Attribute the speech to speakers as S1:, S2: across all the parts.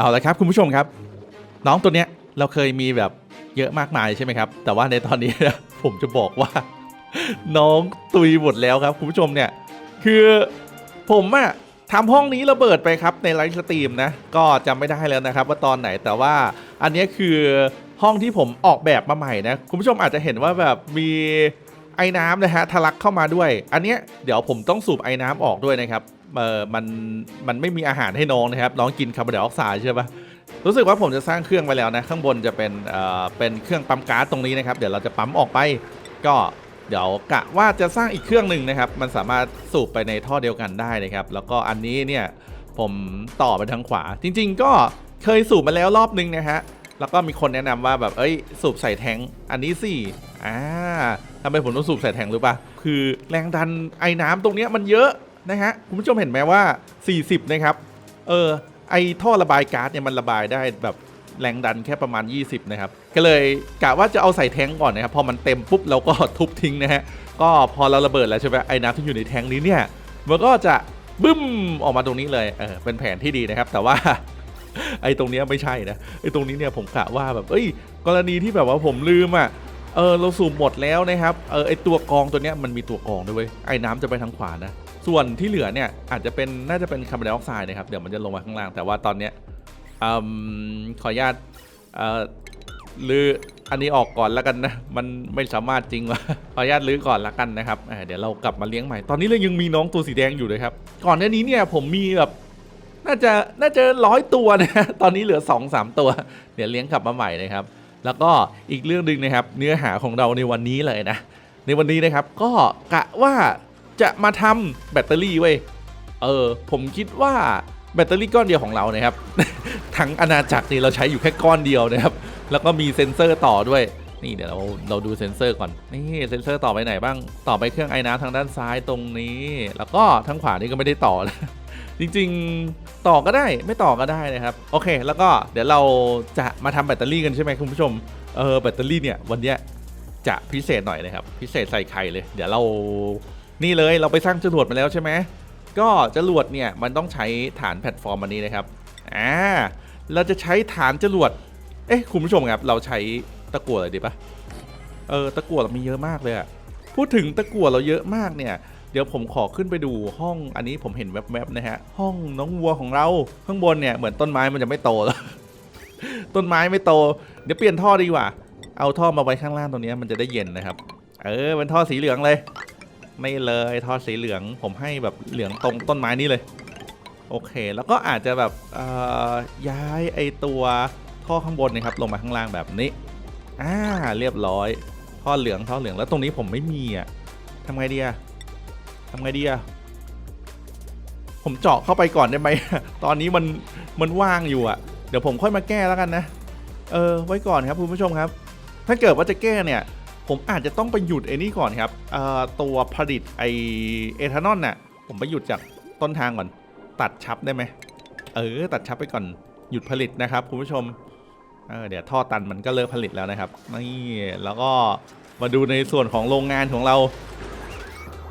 S1: เอาละครับคุณผู้ชมครับ น้องตัวเนี้ยเราเคยมีแบบเยอะมากมายใช่ไหมครับ แต่ว่าในตอนนี้ผมจะบอกว่า น้องตุยหมดแล้วครับ คุณผู้ชมเนี่ยคือผมอะทำห้องนี้ระเบิดไปครับในไลฟ์สตรีมนะก็จำไม่ได้แล้วนะครับ ว่าตอนไหนแต่ว่าอันนี้คือห้องที่ผมออกแบบมาใหม่นะคุณผู้ชมอาจจะเห็นว่าแบบมีไอ้น้ำนะฮะทะลักเข้ามาด้วย อันเนี้ยเดี๋ยวผมต้องสูบไอ้น้ำออกด้วยนะครับ เออมันมันไม่มีอาหารให้น้องนะครับ น้องกินคาร์บอนไดออกไซด์ใช่ปะรู้สึกว่าผมจะสร้างเครื่องไว้แล้วนะ ข้างบนจะเป็นเอ่อเป็นเครื่องปั๊มก๊าซตรงนี้นะครับ เดี๋ยวเราจะปั๊มออกไป ก็เดี๋ยวกะว่าจะสร้างอีกเครื่องหนึ่งนะครับ มันสามารถสูบไปในท่อเดียวกันได้นะครับ แล้วก็อันนี้เนี่ยผมต่อไปทางขวา จริง ๆ ก็เคยสูบมาแล้วรอบนึงนะฮะแล้วก็มีคนแนะนำว่าแบบเอ้ยสูบใส่แทงค์อันนี้สิอ่าทำไมผมต้องสูบใส่แทงค์รู้ปะคือแรงดันไอ้น้ำตรงเนี้ยมันเยอะ นะฮะคุณผู้ชมเห็นไหมว่า 40 นะครับ เออไอท่อระบายก๊าซเนี่ยมันระบายได้แบบแรงดันแค่ประมาณ 20 นะครับ ก็เลยกะว่าจะเอาใส่แทงก่อนนะครับ พอมันเต็มปุ๊บเราก็ทุบทิ้งนะฮะ ก็พอเราระเบิดแล้วใช่ไหมไอ้น้ำที่อยู่ในแทงก์นี้เนี่ย มันก็จะบึ้มออกมาตรงนี้เลย เออ เป็นแผนที่ดีนะครับ แต่ว่า ไอ้ตรงนี้ไม่ใช่นะ ไอ้ตรงนี้เนี่ยผมกะว่าแบบ เอ้ย กรณีที่แบบว่าผมลืมอะ เออ เราสูบหมดแล้วนะครับ เออ ไอตัวกองตัวเนี้ยมันมีตัวกองด้วยเวยไอ้น้ำจะไปทางขวานะ ส่วนที่เหลือเนี่ยอาจจะเป็นน่าจะเป็นคาร์บอนไดออกไซด์นะครับ เดี๋ยวมันจะลงมาข้างล่าง แต่ว่าตอนเนี้ยอมขออนุญาตเอ่อลืออันนี้ออกก่อนแล้วกันนะ มันไม่สามารถจริงวะขออนุญาตลื้อก่อนละกันนะครับอ่าเดี๋ยวเรากลับมาเลี้ยงใหม่ ตอนนี้เรายังมีน้องตัวสีแดงอยู่เลยครับ ก่อนหน้านี้เนี่ยผมมีแบบน่าจะน่าจะร้อยตัวนะ ตอนนี้เหลือ2อสามตัว เดี๋ยวเลี้ยงกลับมาใหม่นะครับ แล้วก็อีกเรื่องหนึ่งนะครับ เนื้อหาของเราในวันนี้เลยนะ ในวันนี้นะครับก็กะว่า จะมาทำแบตเตอรี่เว้ย เออ ผมคิดว่าแบตเตอรี่ก้อนเดียวของเรานะครับ ทั้งอาณาจักรนี่เราใช้อยู่แค่ก้อนเดียวนะครับ แล้วก็มีเซ็นเซอร์ต่อด้วย นี่เดี๋ยวเราเราดูเซ็นเซอร์ก่อน นี่เซ็นเซอร์ต่อไปไหนบ้าง ต่อไปเครื่องไอ้น้ำทางด้านซ้ายตรงนี้ แล้วก็ทางขวานี่ก็ไม่ได้ต่อนะจริงๆต่อก็ได้ไม่ต่อก็ได้นะครับ โอเค แล้วก็เดี๋ยวเราจะมาทำแบตเตอรี่กันใช่ไหมคุณผู้ชม เออแบตเตอรี่เนี่ยวันเนี้ยจะพิเศษหน่อยนะครับ พิเศษใส่ไข่เลย เดี๋ยวเรา นี่เลยเราไปสร้างจรวดมาแล้วใช่ไหมก็จรวดเนี่ยมันต้องใช้ฐานแพลตฟอร์มอันนี้นะครับอ่าเราจะใช้ฐานจรวดเอ๊ะคุณผู้ชมครับเราใช้ตะกั่วอะไรดีปะเออตะกั่วเรามีเยอะมากเลยอะพูดถึงตะกั่วเราเยอะมากเนี่ยเดี๋ยวผมขอขึ้นไปดูห้องอันนี้ผมเห็นแวบๆนะฮะห้องน้องวัวของเราข้างบนเนี่ยเหมือนต้นไม้มันจะไม่โตแล้วต้นไม้ไม่โต เดี๋ยวเปลี่ยนท่อดีกว่า เอาท่อมาไว้ข้างล่างตรงนี้มันจะได้เย็นนะครับ เออเป็นท่อสีเหลืองเลย ไม่เลยท่อสีเหลืองผมให้แบบเหลืองตรงต้นไม้นี้เลย โอเค แล้วก็อาจจะแบบย้ายไอตัวท่อข้างบนนะครับลงมาข้างล่างแบบนี้อ่าเรียบร้อยท่อเหลืองท่อเหลืองแล้วตรงนี้ผมไม่มีอะทำไงดีอะทำไงดีอะผมเจาะเข้าไปก่อนได้ไหม ตอนนี้มันมันว่างอยู่อะ เดี๋ยวผมค่อยมาแก้แล้วกันนะ เออ ไว้ก่อนครับคุณผู้ชมครับ ถ้าเกิดว่าจะแก้เนี่ย ผมอาจจะต้องไปหยุดไอ้นี่ก่อนครับตัวผลิตไอเอทานอลน่ะ ผมไปหยุดจากต้นทางก่อน ตัดชับได้ไหมเออ ตัดชับไปก่อนหยุดผลิตนะครับคุณผู้ชมเเดี๋ยวท่อตันมันก็เลิกผลิตแล้วนะครับนี่แล้วก็มาดูในส่วนของโรงงานของเรา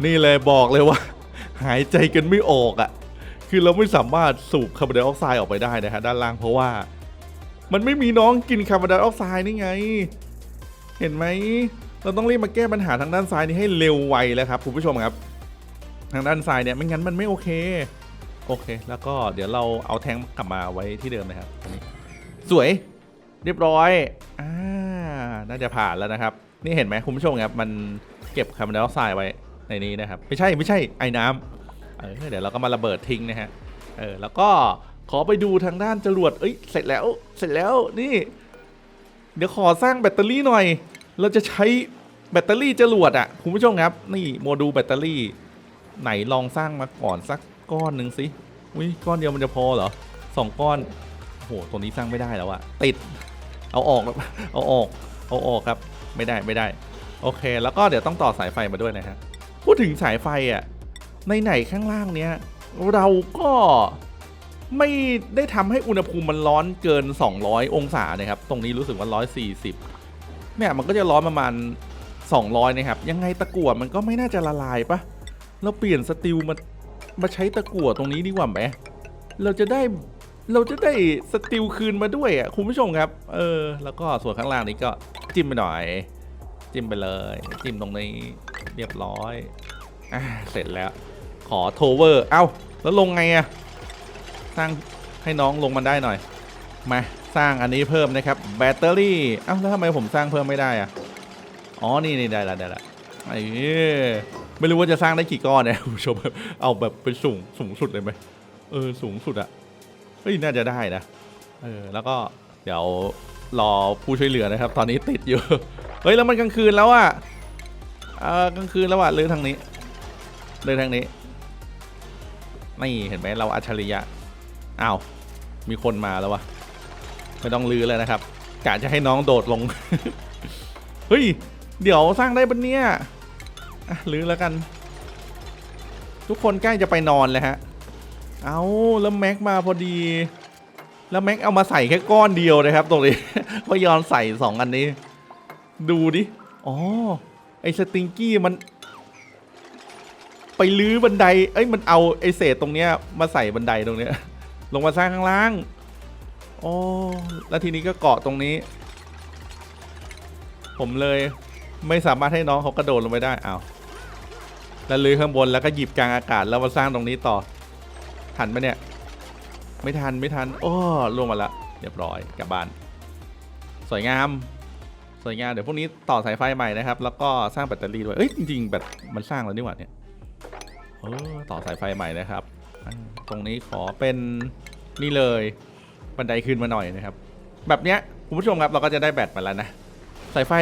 S1: นี่เลยบอกเลยว่า หายใจกันไม่ออกอะ่ะ คือเราไม่สามารถสูบคาร์บอนไดออกไซด์ออกไปได้นะฮะด้านล่างเพราะว่า มันไม่มีน้องกินคาร์บอนไดออกไซด์นี่ไง เห็นไหม เราต้องรีบมาแก้ปัญหาทางด้านซ้ายนี้ให้เร็วไวแล้วครับคุณผู้ชมครับ ทางด้านซ้ายเนี่ยไม่งั้นมันไม่โอเค โอเค แล้วก็เดี๋ยวเราเอาแทงกลับมาไว้ที่เดิมนะครับนนี้สวยเรียบร้อยอ่าน่าจะผ่านแล้วนะครับ นี่เห็นไหมคุณผู้ชมครับมันเก็บคาร์บอนไดออกไซด์ไว้ในนี้นะครับ ไม่ใช่ไม่ใช่ไอ้น้ำเออเดี๋ยวเราก็มาระเบิดทิ้งนะฮะเออแล้วก็ขอไปดูทางด้านจรวดเอ้ยเสร็จแล้วเสร็จแล้วนี่ เดี๋ยวขอสร้างแบตเตอรี่หน่อย เราจะใช้แบตเตอรี่จรวดอะคุณผู้ชมครับ นี่โมดูลแบตเตอรี่ ไหนลองสร้างมาก่อนสักก้อนหนึ่งสิอุ้ยก้อนเดียวมันจะพอเหรอสองก้อนโหตัวนี้สร้างไม่ได้แล้วอะติด เอาออกเอาออก เอาออกครับ ไม่ได้ไม่ได้ โอเค แล้วก็เดี๋ยวต้องต่อสายไฟมาด้วยนะฮะพูดถึงสายไฟอะในไหนข้างล่างเนี้ยเราก็ไม่ได้ทำให้อุณหภูมิมันร้อนเกิน 200 องศานะครับ ตรงนี้รู้สึกว่า 140 เนี่ยมันก็จะร้อนประมาณ 200 นะครับ ยังไงตะกั่วมันก็ไม่น่าจะละลายปะเราเปลี่ยนสติลมามาใช้ตะกั่วตรงนี้ดีกว่าไหมเราจะได้เราจะได้สติลคืนมาด้วยอะคุณผู้ชมครับ เออ แล้วก็ส่วนข้างล่างนี้ก็จิ้มไปหน่อย จิ้มไปเลย จิ้มตรงนี้เรียบร้อยอะเสร็จแล้ว ขอโทเวอร์ เอ้า แล้วลงไงอะสร้างให้น้องลงมันได้หน่อย มาสร้างอันนี้เพิ่มนะครับแบตเตอรี่เอ้าแล้วทำไมผมสร้างเพิ่มไม่ได้อะอ๋อนี่นี่ได้ละได้ละไอ้ไม่รู้ว่าจะสร้างได้กี่ก้อนเนี่ยคุณผู้ชมเอาแบบเป็นสูงสูงสุดเลยไหมเออสูงสุดอะเฮ้ยน่าจะได้นะเออแล้วก็เดี๋ยวรอผู้ช่วยเหลือนะครับ ตอนนี้ติดอยู่เฮ้ยแล้วมันกลางคืนแล้วอะเออกลางคืนแล้วอะเลยทางนี้ เลยทางนี้นี่เห็นไหมเราอัจฉริยะอ้าวมีคนมาแล้ววะ ไม่ต้องลือเลยนะครับกะจะให้น้องโดดลง เฮ้ย เดี๋ยวสร้างได้ปะเนี่ยลือแล้วกัน ทุกคนใกล้จะไปนอนเลยฮะ เอาแล้วแม็กมาพอดี แล้วแม็กเอามาใส่แค่ก้อนเดียวนะครับ ตรงนี้ก็ยอนใส่สองอันนี้ ดูดิ อ๋อ ไอ้สติงกี้มัน ไปลื้อบันได เอ้ยมันเอาไอเศษตรงเนี้ยมาใส่บันไดตรงเนี้ย ลงมาสร้างข้างล่าง โอ้แล้วทีนี้ก็เกาะตรงนี้ ผมเลยไม่สามารถให้น้องเขากระโดดลงไปได้อ้าวแล้วลื้อข้างบนแล้วก็หยิบกลางอากาศแล้วมาสร้างตรงนี้ต่อ ทันไหมเนี่ย ไม่ทันไม่ทัน โอ้ลงมาละเรียบร้อยกลับบ้าน สวยงาม สวยงามเดี๋ยวพวกนี้ต่อสายไฟใหม่นะครับ แล้วก็สร้างแบตเตอรี่ด้วยเอ้ยจริงๆแบตมันสร้างแล้วนี่หว่าเนี่ยเออต่อสายไฟใหม่นะครับ ตรงนี้ขอเป็นนี่เลย บันไดขึ้นมาหน่อยนะครับ แบบเนี้ยคุณผู้ชมครับเราก็จะได้แบตมาแล้วนะสายไฟ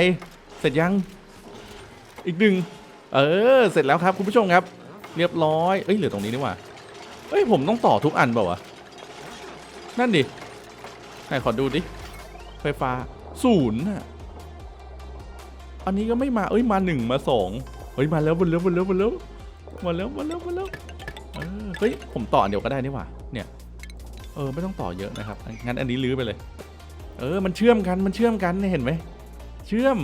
S1: เสร็จยังอีกหนึ่งเออเสร็จแล้วครับคุณผู้ชมครับ เรียบร้อยเอ้ยเหลือตรงนี้นี่ว่าเอ้ยผมต้องต่อทุกอันเปล่าวะนั่นดิไหนขอดูดิไฟฟ้าศูนย์อะอันนี้ก็ไม่มาเอ้ยมาหนึ่งมาสองเฮ้ยมาแล้วมาแล้วมาแล้วมาแล้วมาแล้วมาแล้วมาแล้วเอ้ยผมต่อเดี๋ยวก็ได้นี่ว่าเนี่ย เออไม่ต้องต่อเยอะนะครับ งั้นอันนี้ลื้อไปเลย เออมันเชื่อมกันมันเชื่อมกันเห็นไหม เชื่อม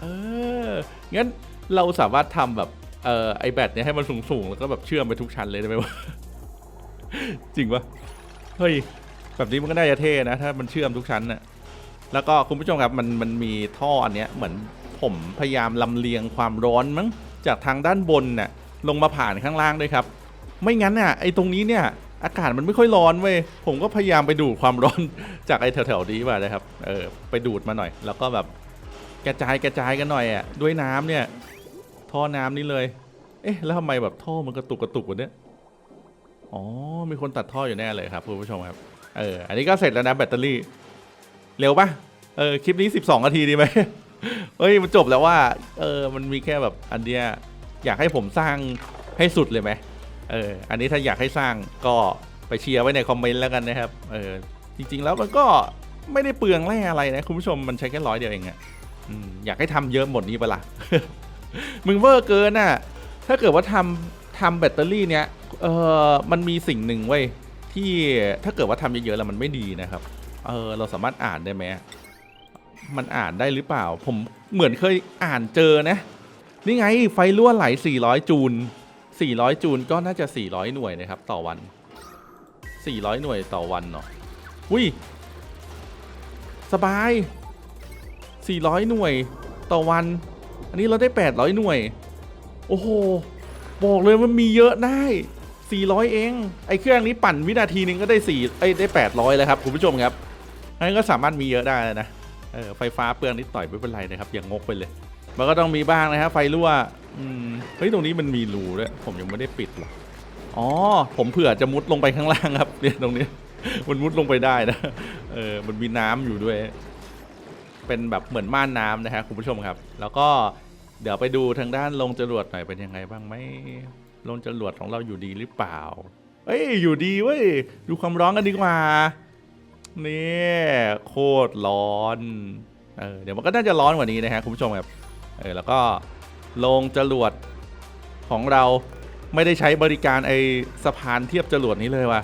S1: เออ งั้นเราสามารถทำแบบเอ่อไอแบตเนี่ยให้มันสูงๆ แล้วก็แบบเชื่อมไปทุกชั้นเลยได้ไหมวะ จริงปะเฮ้ย แบบนี้มันก็น่าจะเท่นะ ถ้ามันเชื่อมทุกชั้นน่ะ แล้วก็คุณผู้ชมครับมันมันมีท่ออันเนี้ยเหมือนผมพยายามลำเลียงความร้อนมั้งจากทางด้านบนน่ะลงมาผ่านข้างล่างด้วยครับ ไม่งั้นน่ะไอตรงนี้เนี่ย อากาศมันไม่ค่อยร้อนเว้ยผมก็พยายามไปดูดความร้อนจากไอ้แถวๆนี้มานะครับเออไปดูดมาหน่อย แล้วก็แบบกระจายกระจายกันหน่อยอะด้วยน้ำเนี่ยท่อน้ำนี่เลย เอ๊ะแล้วทำไมแบบท่อมันกระตุกกระตุกวะเนี่ยอ๋อมีคนตัดท่ออยู่แน่เลยครับคุณผู้ชมครับเอออันนี้ก็เสร็จแล้วนะแบตเตอรี่ เร็วปะเออคลิปนี้ 12นาทีดีไหมเฮ้ยมันจบแล้วว่าเออมันมีแค่แบบอันเดียอยากให้ผมสร้างให้สุดเลยไหม เอออันนี้ถ้าอยากให้สร้างก็ไปเชียร์ไว้ในคอมเมนต์แล้วกันนะครับเออจริง ๆ แล้วมันก็ไม่ได้เปลืองแร่อะไรนะคุณผู้ชมมันใช้แค่ร้อยเดียวเองอะออยากให้ทำเยอะหมดนี้ปะล่ะมึงเวอร์เกินอะถ้าเกิดว่าทำทำแบตเตอรี่เนี้ยเออมันมีสิ่งหนึ่งเว้ยที่ถ้าเกิดว่าทำเยอะๆแล้วมันไม่ดีนะครับเออเราสามารถอ่านได้ไหมมันอ่านได้หรือเปล่า ผมเหมือนเคยอ่านเจอนะ นี่ไงไฟรั่วไหล 400 จูล 400 จูลก็น่าจะ 400 หน่วยนะครับ ต่อวัน 400 หน่วยต่อวันเนาะอุ้ยสบาย 400 หน่วยต่อวัน อันนี้เราได้ 800 หน่วย โอ้โห บอกเลยมันมีเยอะได้ 400 เอง ไอ้เครื่องนี้ปั่นวินาทีนึงก็ได้4ไอ้ได้ 800 แล้วครับคุณผู้ชมครับอันนี้ก็สามารถมีเยอะได้นะ เออไฟฟ้าเปลืองนิดหน่อยไม่เป็นไรนะครับอย่างงกไปเลย มันก็ต้องมีบ้างนะครับไฟรั่ว อืมเฮ้ยตรงนี้มันมีรูด้วยผมยังไม่ได้ปิดหรอกอ๋อ ผมเผื่อจะมุดลงไปข้างล่างครับเนี่ยตรงนี้ มันมุดลงไปได้นะเออมันมีน้ำอยู่ด้วย เป็นแบบเหมือนม่านน้ำนะฮะคุณผู้ชมครับ แล้วก็เดี๋ยวไปดูทางด้านลงจรวดหน่อยเป็นยังไงบ้างไหมลงจรวดของเราอยู่ดีหรือเปล่า เอ้ยอยู่ดีเว้ยดูความร้อนกันดีกว่านี่โคตรร้อนเออเดี๋ยวมันก็น่าจะร้อนกว่านี้นะฮะคุณผู้ชมครับเออแล้วก็ ลงจรวดของเราไม่ได้ใช้บริการไอสะพานเทียบจรวดนี้เลยว่ะ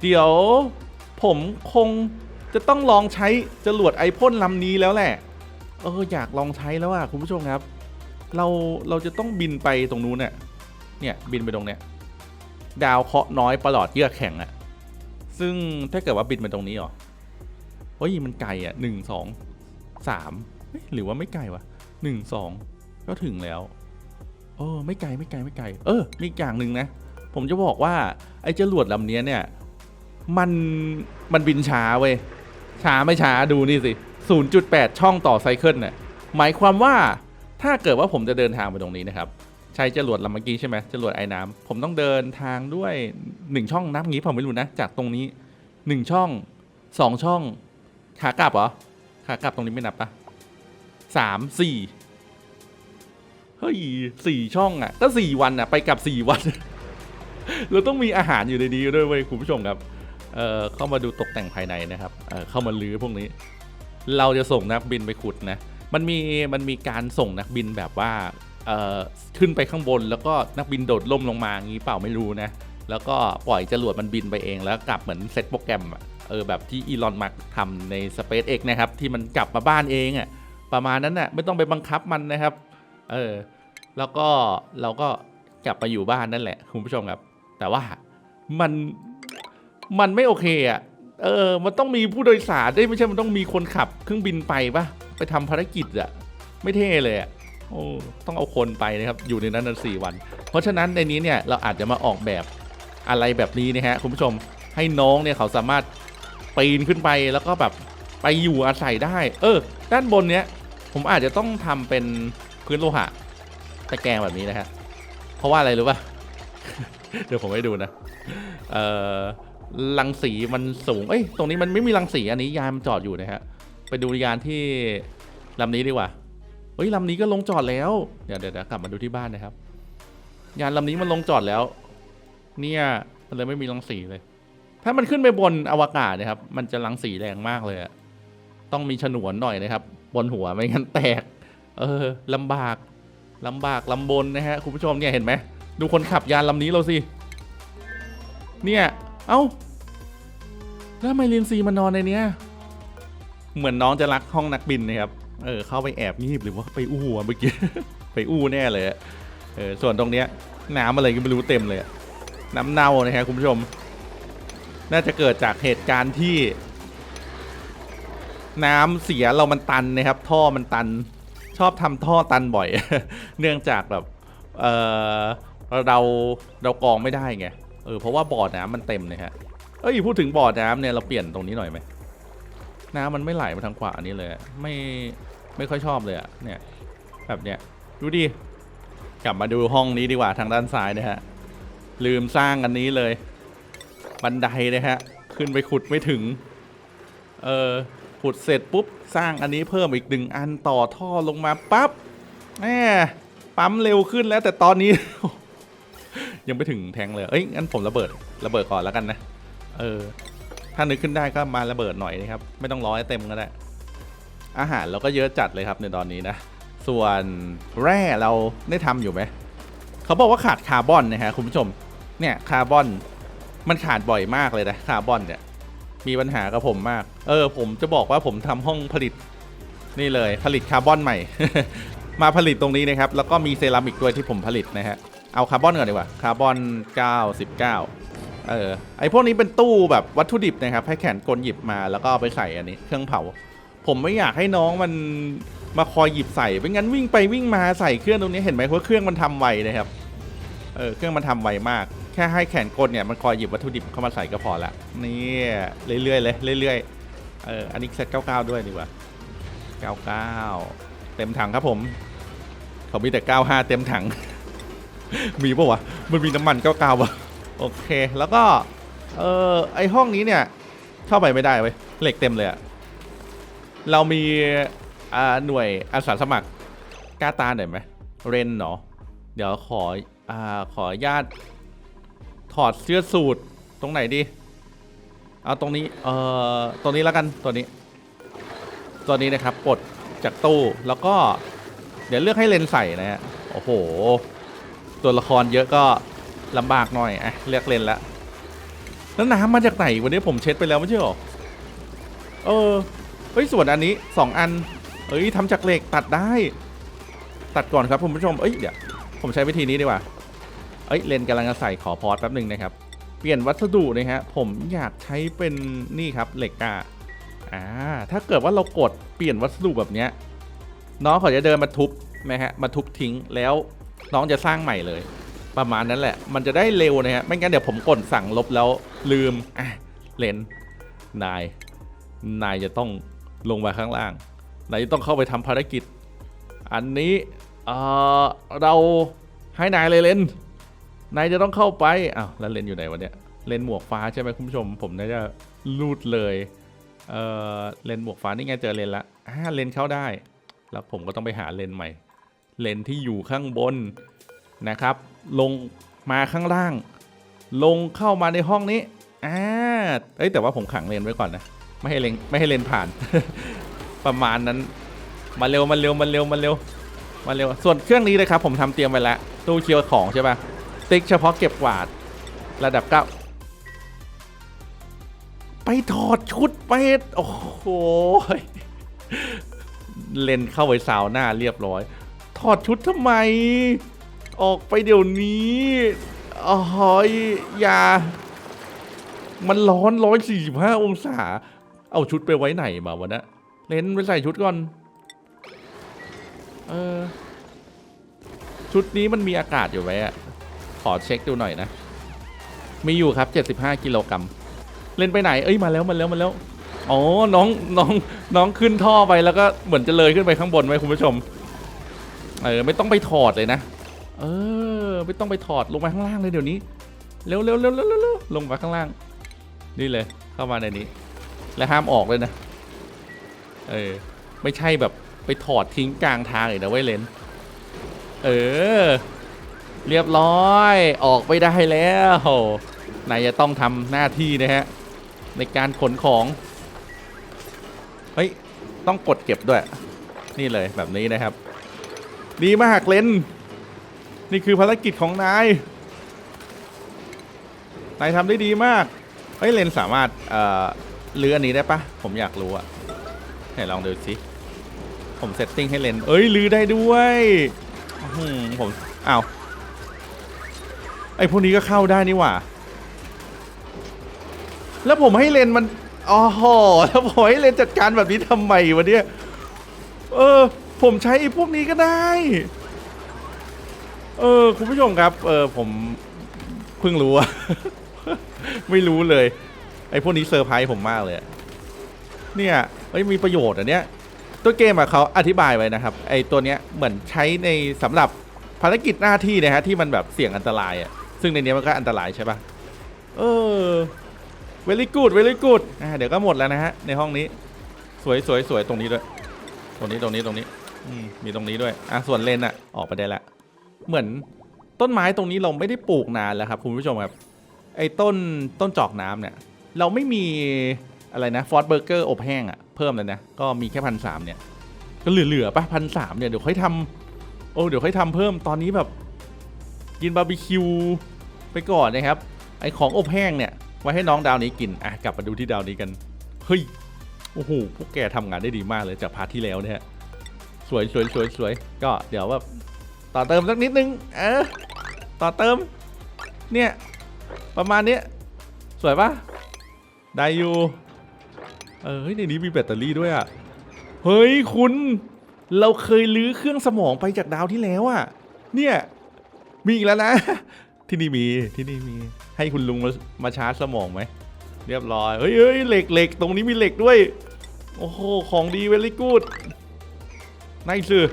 S1: เดี๋ยวผมคงจะต้องลองใช้จรวดไอพ่นลำนี้แล้วแหละ เอออยากลองใช้แล้วอะคุณผู้ชมครับ เราเราจะต้องบินไปตรงนู้นเนี่ยเนี่ยบินไปตรงเนี้ยดาวเคราะห์น้อยประหลอดเยือกแข็งอะซึ่งถ้าเกิดว่าบินมาตรงนี้หรอเฮ้ยมันไกลอะหนึ่งสองสามหรือว่าไม่ไกลวะหนึ่งสอง ก็ถึงแล้วเออไม่ไกลไม่ไกลไม่ไกล เออมีอย่างหนึ่งนะ ผมจะบอกว่าไอ้จรวดลำเนี้ยเนี่ย มันมันบินช้าเว้ยช้าไม่ช้าดูนี่สิ 0.8 ช่องต่อไซเคิลเนี่ยหมายความว่าถ้าเกิดว่าผมจะเดินทางไปตรงนี้นะครับ ใช้จรวดลำเมื่อกี้ใช่ไหมจรวดไอ้น้ำผมต้องเดินทางด้วย 1 ช่องนับงี้ผมไม่รู้นะ จากตรงนี้ 1 ช่อง 2 ช่องขากลับเหรอขากลับตรงนี้ไม่นับปะสามสี่ เฮ้ยสี่ช่องอะก็สี่วันอะไปกลับสี่วัน เราต้องมีอาหารอยู่ในนี้ด้วยเว้ยคุณผู้ชมครับเอ่อเข้ามาดูตกแต่งภายในนะครับเอ่อเข้ามาลื้อพวกนี้ เราจะส่งนักบินไปขุดนะ มันมีมันมีการส่งนักบินแบบว่าเอ่อขึ้นไปข้างบน แล้วก็นักบินโดดล่มลงมางี้เปล่าไม่รู้นะแล้วก็ปล่อยจรวดมันบินไปเองแล้วกลับเหมือนเซตโปรแกรมเออแบบที่อีลอนมัสทำใน SpaceX นะครับที่มันกลับมาบ้านเองอะ่ะประมาณนั้นน่ะไม่ต้องไปบังคับมันนะครับ เออ แล้วก็เราก็กลับมาอยู่บ้านนั่นแหละ คุณผู้ชมครับ แต่ว่ามันมันไม่โอเคอะ่ะ เออ มันต้องมีผู้โดยสารได้วยไม่ใช่ มันต้องมีคนขับเครื่องบินไปปะไปทำภารกิจอะ่ะ ไม่เท่เลยอะ่ะโอ้ต้องเอาคนไปนะครับ อยู่ในนั้นนั้นสี่วัน เพราะฉะนั้นในนี้เนี่ยเราอาจจะมาออกแบบอะไรแบบนี้นะฮะคุณผู้ชม ให้น้องเนี่ยเขาสามารถปีนขึ้นไปแล้วก็แบบไปอยู่อาศัยได้ เออ ด้านบนเนี้ยผมอาจจะต้องทำเป็น พื้นโลหะตะแกรงแบบนี้นะฮะเพราะว่าอะไรรู้ป่ะ เดี๋ยวผมให้ดูนะ เอ่อรังสีมันสูง เอ้ย ตรงนี้มันไม่มีรังสีอันนี้ยานมันจอดอยู่นะฮะ ไปดูยานที่ลำนี้ดีกว่า เฮ้ยลำนี้ก็ลงจอดแล้ว เดี๋ยวเดี๋ยวกลับมาดูที่บ้านนะครับ ยานลำนี้มันลงจอดแล้ว เนี่ยมันเลยไม่มีรังสีเลย ถ้ามันขึ้นไปบนอวกาศนะครับ มันจะรังสีแรงมากเลยอะต้องมีฉนวนหน่อยนะครับ บนหัวไม่งั้นแตก เออลำบากลำบากลำบนนะฮะคุณผู้ชมเนี่ยเห็นไหมดูคนขับยานลำนี้เราสิ เนี่ย เอ้า แล้วไมเรียนซีมานอนในเนี้ย เหมือนน้องจะรักห้องนักบินนะครับ เออ เข้าไปแอบงีบหรือว่าไปอู้อะเมื่อกี้ ไปอู้แน่เลย เออ ส่วนตรงเนี้ยน้ำอะไรก็ไม่รู้เต็มเลย น้ำเน่านะฮะคุณผู้ชม น่าจะเกิดจากเหตุการณ์ที่ น้ำเสียเรามันตันนะครับ ท่อมันตัน ชอบทำท่อตันบ่อย เนื่องจากแบบเออเราเรากองไม่ได้ไงเออเพราะว่าบ่อน้ำมันเต็มเลยฮะเอ้ยพูดถึงบ่อน้ำเนี่ยเราเปลี่ยนตรงนี้หน่อยไหมน้ำมันไม่ไหลมาทางขวานี้เลยไม่ไม่ค่อยชอบเลยอะเนี่ยแบบเนี้ยดูดิกลับมาดูห้องนี้ดีกว่าทางด้านซ้ายนะฮะลืมสร้างอันนี้เลย บันไดนะฮะ ขึ้นไปขุดไม่ถึง เออ ขุดเสร็จปุ๊บสร้างอันนี้เพิ่มอีกหนึ่งอันต่อท่อลงมาปั๊บแหมปั๊มเร็วขึ้นแล้วแต่ตอนนี้ ยังไม่ถึงแทงเลยเอ้ยงั้นผมระเบิดระเบิดก่อนแล้วกันนะเออถ้านึกขึ้นได้ก็มาระเบิดหน่อยนะครับ ไม่ต้องร้อยเต็มก็ได้อาหารเราก็เยอะจัดเลยครับในตอนนี้นะ ส่วนแร่เราได้ทำอยู่ไหมเขาบอกว่าขาดคาร์บอนนะฮะคุณผู้ชมเนี่ยคาร์บอนมันขาดบ่อยมากเลยนะคาร์บอนเนี่ย มีปัญหากับผมมาก เออ ผมจะบอกว่าผมทำห้องผลิตนี่เลยผลิตคาร์บอนใหม่ มาผลิตตรงนี้นะครับ แล้วก็มีเซรามิกด้วยที่ผมผลิตนะฮะ เอาคาร์บอนก่อนดีกว่าคาร์บอน 99 เออ ไอพวกนี้เป็นตู้แบบวัตถุดิบนะครับ ให้แขนกลหยิบมาแล้วก็ไปใส่อันนี้ เครื่องเผา ผมไม่อยากให้น้องมันมาคอยหยิบใส่ไม่งั้นวิ่งไปวิ่งมาใส่เครื่องตรงนี้เห็นไหมว่าเครื่องมันทำไวนะครับ เออเครื่องมันทำไวมาก แค่ให้แขนกลเนี่ยมันคอยหยิบวัตถุดิบเข้ามาใส่ก็พอละนี่เรื่อยๆเลยเรื่อยๆเอออันนี้เซต99 ด้วยดีกว่า 99 เต็มถังครับผม เขามีแต่ 95 เต็มถัง มีปะวะมันมีน้ำมัน 99ปะโอเคแล้วก็เออไอห้องนี้เนี่ยเข้าไปไม่ได้เว้ยเหล็กเต็มเลยอะเรามีอ่าหน่วยอาสาสมัครกล้าตาหน่อยไหมเรนเนาะเดี๋ยวขอ อ่าขออนุญาตถอดเสื้อสูทตรงไหนดี เอาตรงนี้ เอ่อ ตรงนี้แล้วกัน ตัวนี้ ตัวนี้นะครับ ปลดจากตู้แล้วก็เดี๋ยวเลือกให้เลนใส่นะฮะ โอ้โห ตัวละครเยอะก็ลำบากหน่อยอะเลือกเลนล้วแล้วน้ำมาจากไหนวันนี้ผมเช็ดไปแล้วไม่ใช่หรอ เออ เฮ้ยส่วนอันนี้สองอัน เอ้ยทำจากเหล็กตัดได้ ตัดก่อนครับคุณผู้ชม เอ้ยเดี๋ยวผมใช้วิธีนี้ดีกว่า เอ้ยเลนกำลังจะใส่ขอพอสแป๊บหนึ่งนะครับ เปลี่ยนวัสดุนะฮะผมอยากใช้เป็นนี่ครับเหล็กอะอ่าถ้าเกิดว่าเรากดเปลี่ยนวัสดุแบบเนี้ยน้องเขาจะเดินมาทุบนะฮะมาทุบทิ้งแล้วน้องจะสร้างใหม่เลย ประมาณนั้นแหละ มันจะได้เร็วนะฮะไม่งั้นเดี๋ยวผมกดสั่งลบแล้วลืมอะเลนนาย นายจะต้องลงมาข้างล่าง นายจะต้องเข้าไปทำภารกิจ อันนี้เออเราให้นายเลยเลน นายจะต้องเข้าไปอ้าวแล้วเลนอยู่ไหนวะเนี่ยเลนหมวกฟ้าใช่ไหมคุณผู้ชม ผมน่าจะลูดเลยเออเลนหมวกฟ้านี่ไงเจอเลนละอ่าเลนเข้าได้ แล้วผมก็ต้องไปหาเลนใหม่ เลนที่อยู่ข้างบนนะครับ ลงมาข้างล่าง ลงเข้ามาในห้องนี้อ่าเอ้ยแต่ว่าผมขังเลนไว้ก่อนนะไม่ให้เลนไม่ให้เลนผ่าน ประมาณนั้นมาเร็วมาเร็วมาเร็วมาเร็วมาเร็วส่วนเครื่องนี้เลยครับผมทำเตรียมไว้แล้วตู้เคียวของใช่ปะ ติ๊กเฉพาะเก็บกวาดระดับเก้าไปถอดชุดเป็ดโอ้โหเลนเข้าไปสาวหน้าเรียบร้อย ถอดชุดทำไม ออกไปเดี๋ยวนี้อ๋อยอย่า มันร้อนร้อยสี่สิบห้าองศา เอาชุดไปไว้ไหนมาวะเนะเลนไปใส่ชุดก่อน เออ ชุดนี้มันมีอากาศอยู่ไหมอะ อเช็คดูหน่อยนะ มีอยู่ครับ 75 กิโลกรัมเล่นไปไหน เอ้ย มาแล้ว มาแล้ว มาแล้ว อ๋อ น้อง น้อง น้องขึ้นท่อไปแล้วก็เหมือนจะเลยขึ้นไปข้างบนไว้คุณผู้ชม เออ ไม่ต้องไปถอดเลยนะ เออ ไม่ต้องไปถอดลงมาข้างล่างเลยเดี๋ยวนี้ เร็วเร็วเร็วเร็วเร็วลงมาข้างล่าง นี่เลย เข้ามาในนี้ และห้ามออกเลยนะ เออ ไม่ใช่แบบไปถอดทิ้งกลางทางอีกนะเว้ยเลน เออ เรียบร้อยออกไปได้แล้วนายจะต้องทำหน้าที่นะฮะ ในการขนของ เฮ้ย ต้องกดเก็บด้วย นี่เลยแบบนี้นะครับ ดีมากเลนนี่คือภารกิจของนาย นายทำได้ดีมาก เฮ้ยเลนสามารถเอ่อเลืออันนี้ได้ปะผมอยากรู้อะไหนลองดูสิ ผมเซตติ้งให้เลน เอ้ยลือได้ด้วยผมอ้าว ไอ้พวกนี้ก็เข้าได้นี่หว่า แล้วผมให้เลนมันอ๋อแล้วผมให้เลนจัดการแบบนี้ทำไมวะเนี่ย เออ ผมใช้ไอ้พวกนี้ก็ได้ เออ คุณผู้ชมครับ เออ ผมเพิ่งรู้อะไม่รู้เลย ไอ้พวกนี้เซอร์ไพรส์ผมมากเลยอะเนี่ยเอ้ยมีประโยชน์อันเนี้ย ตัวเกมอะเขาอธิบายไว้นะครับ ไอ้ตัวเนี้ยเหมือนใช้ในสำหรับภารกิจหน้าที่นะฮะที่มันแบบเสี่ยงอันตรายอะ ซึ่งในนี้มันก็อันตรายใช่ปะเออ very good very good อ่าเดี๋ยวก็หมดแล้วนะฮะ ในห้องนี้ สวยสวยสวยตรงนี้ด้วย ตรงนี้ตรงนี้ตรงนี้มีตรงนี้ด้วย อะส่วนเลนอะออกไปได้ละ เหมือนต้นไม้ตรงนี้เราไม่ได้ปลูกนานแล้วครับคุณผู้ชมครับ ไอ้ต้นต้นจอกน้ำเนี่ย เราไม่มีอะไรนะฟอสเบอร์เกอร์อบแห้งอะเพิ่มเลยนะ ก็มีแค่พันสามเนี่ย ก็เหลือๆปะพันสามเนี่ยเดี๋ยวค่อยทำโอ้เดี๋ยวค่อยทำเพิ่มตอนนี้แบบ กินบาร์บีคิวไปก่อนนะครับ ไอของอบแห้งเนี่ยไว้ให้น้องดาวนี้กิน อะกลับมาดูที่ดาวนี้กัน เฮ้ย โอ้โห พวกแกทำงานได้ดีมากเลยจากพาร์ทที่แล้วเนี่ยสวยสวยสวยสวยก็เดี๋ยวแบบต่อเติมสักนิดนึง เออ ต่อเติม เนี่ย ประมาณนี้สวยปะได้อยู่ เออเฮ้ยในนี้มีแบตเตอรี่ด้วยอะ เฮ้ยคุณ เราเคยลื้อเครื่องสมองไปจากดาวที่แล้วอะ เนี่ย มีอีกแล้วนะ ที่นี่มีที่นี่มีให้คุณลุงมามาชาร์จสมองไหมเรียบร้อยเฮ้ยเฮ้ยเหล็กเหล็กตรงนี้มีเหล็กด้วย โอ้โหของดีเวลี่กูดนายซื้อ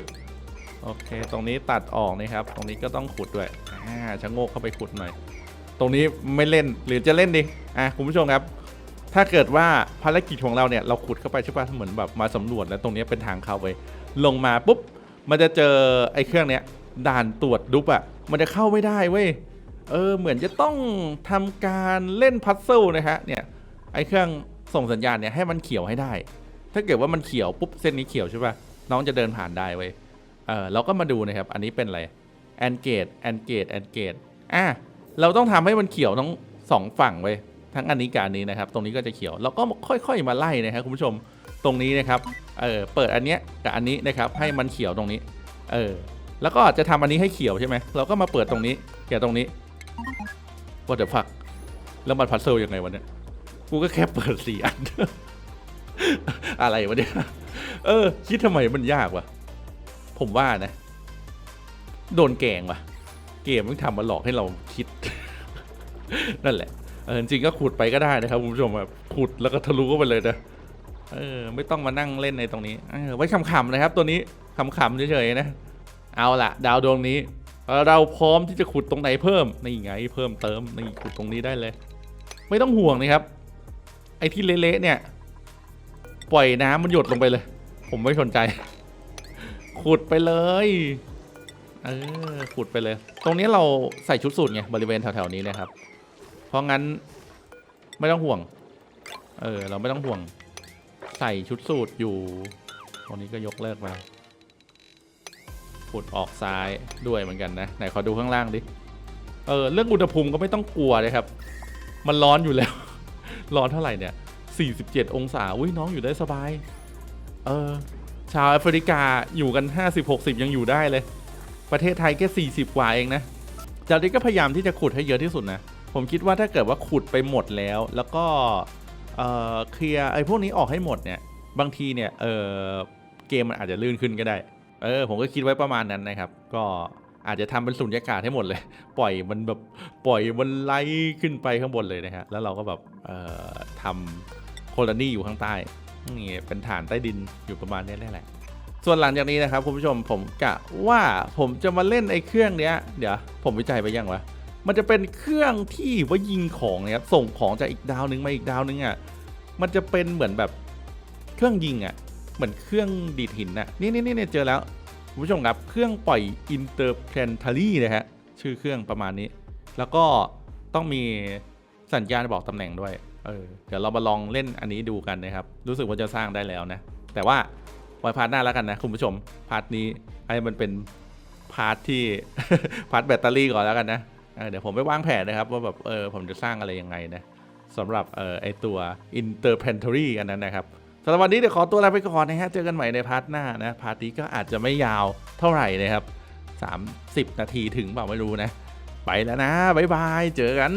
S1: โอเค ตรงนี้ตัดออกนะครับ ตรงนี้ก็ต้องขุดด้วยอ่าชะโงกเข้าไปขุดหน่อย ตรงนี้ไม่เล่นหรือจะเล่นดิอะคุณผู้ชมครับ ถ้าเกิดว่าภารกิจของเราเนี่ยเราขุดเข้าไปใช่ป่ะเหมือนแบบมาสำรวจแล้วตรงนี้เป็นทางเข้าไปลงมาปุ๊บมันจะเจอไอ้เครื่องเนี้ยด่านตรวจดุบอะ มันจะเข้าไม่ได้เว้ย เออเหมือนจะต้องทำการเล่นพัซเซิลนะฮะ เนี่ยไอ้เครื่องส่งสัญญาณเนี่ยให้มันเขียวให้ได้ ถ้าเกิดว่ามันเขียวปุ๊บเส้นนี้เขียวใช่ปะน้องจะเดินผ่านได้เว้ย เออเราก็มาดูนะครับ อันนี้เป็นอะไรแอนเกตแอนเกตแอนเกตอะเราต้องทำให้มันเขียวทั้งสองฝั่งเว้ยทั้งอันนี้กับอันนี้นะครับ ตรงนี้ก็จะเขียวเราก็ค่อย ๆ มาไล่นะครับคุณผู้ชมตรงนี้นะครับ เออเปิดอันเนี้ยกับอันนี้นะครับให้มันเขียวตรงนี้ เออ แล้วก็จะทำอันนี้ให้เขียวใช่ไหมเราก็มาเปิดตรงนี้เขียวตรงนี้ what the fuck แล้วมันพัซเซิลยังไงวะเนี่ยกูก็แค่เปิดสี่อัน อะไรวะเนี่ยเออ คิดทำไมมันยากวะผมว่านะ โดนแกงวะเกมมันทำมาหลอกให้เราคิด นั่นแหละเออจริงก็ขุดไปก็ได้นะครับคุณผู้ชมแบบขุดแล้วก็ทะลุเข้าไปเลยนะเออ ไม่ต้องมานั่งเล่นในตรงนี้เออไว้ขำๆนะครับ ตัวนี้ขำๆเฉยๆนะ เอาละดาวดวงนี้ เราพร้อมที่จะขุดตรงไหนเพิ่มนี่ไงเพิ่มเติมนี่ขุดตรงนี้ได้เลย ไม่ต้องห่วงนะครับ ไอ้ที่เละๆเนี่ย ปล่อยน้ำมันหยดลงไปเลย ผมไม่สนใจ ขุดไปเลยเออขุดไปเลย ตรงนี้เราใส่ชุดสูทไงบริเวณแถวๆนี้นะครับ เพราะงั้นไม่ต้องห่วง เออ เราไม่ต้องห่วง ใส่ชุดสูทอยู่ ตรงนี้ก็ยกเลิกไป ขุดออกซ้ายด้วยเหมือนกันนะไหนขอดูข้างล่างดิเออเรื่องอุณหภูมิก็ไม่ต้องกลัวเลยครับ มันร้อนอยู่แล้ว ร้อนเท่าไหร่เนี่ย 47 องศาอุ้ยน้องอยู่ได้สบาย เออชาวแอฟริกาอยู่กัน 50-60 ยังอยู่ได้เลย ประเทศไทยแค่40 กว่าเองนะจากนี้ก็พยายามที่จะขุดให้เยอะที่สุดนะ ผมคิดว่าถ้าเกิดว่าขุดไปหมดแล้ว แล้วก็เออเคลียร์ไอ้พวกนี้ออกให้หมดเนี่ย บางทีเนี่ยเออเกมมันอาจจะลื่นขึ้นก็ได้ เออผมก็คิดไว้ประมาณนั้นนะครับ ก็อาจจะทำเป็นสุญญากาศให้หมดเลย ปล่อยมันแบบปล่อยมันไล่ขึ้นไปข้างบนเลยนะฮะแล้วเราก็แบบเอ่อทำโคลนีอยู่ข้างใต้นี่เป็นฐานใต้ดินอยู่ประมาณนี้แหละ ส่วนหลังจากนี้นะครับคุณผู้ชมผมกะว่าผมจะมาเล่นไอ้เครื่องเนี้ย เดี๋ยวผมวิจัยไปยังวะมันจะเป็นเครื่องที่ว่ายิงของเนี่ยครับส่งของจากอีกดาวนึงมาอีกดาวนึงอะมันจะเป็นเหมือนแบบเครื่องยิงอะ เหมือนเครื่องดีดหินน่ะนี่นี่นี่เจอแล้วคุณผู้ชมครับเครื่องปล่อย interplanetary นะฮะชื่อเครื่องประมาณนี้ แล้วก็ต้องมีสัญญาณบอกตำแหน่งด้วยเออเดี๋ยวเรามาลองเล่นอันนี้ดูกันนะครับ รู้สึกว่าจะสร้างได้แล้วนะ แต่ว่าไว้พาร์ทหน้าแล้วกันนะคุณผู้ชม พาร์ทนี้ไอ้มันเป็นพาร์ทที่พาร์ทแบตเตอรี่ก่อนแล้วกันนะเออเดี๋ยวผมไปวางแผนนะครับ ว่าแบบเออผมจะสร้างอะไรยังไงนะสำหรับเออไอตัว interplanetary อันนั้นนะครับ สำหรับวันนี้เดี๋ยวขอตัวลาไปก่อนนะฮะ เจอกันใหม่ในพาร์ทหน้านะ พาร์ทนี้ก็อาจจะไม่ยาวเท่าไหร่นะครับ 30 นาทีถึงเปล่าไม่รู้นะ ไปแล้วนะ บ๊ายบาย เจอกัน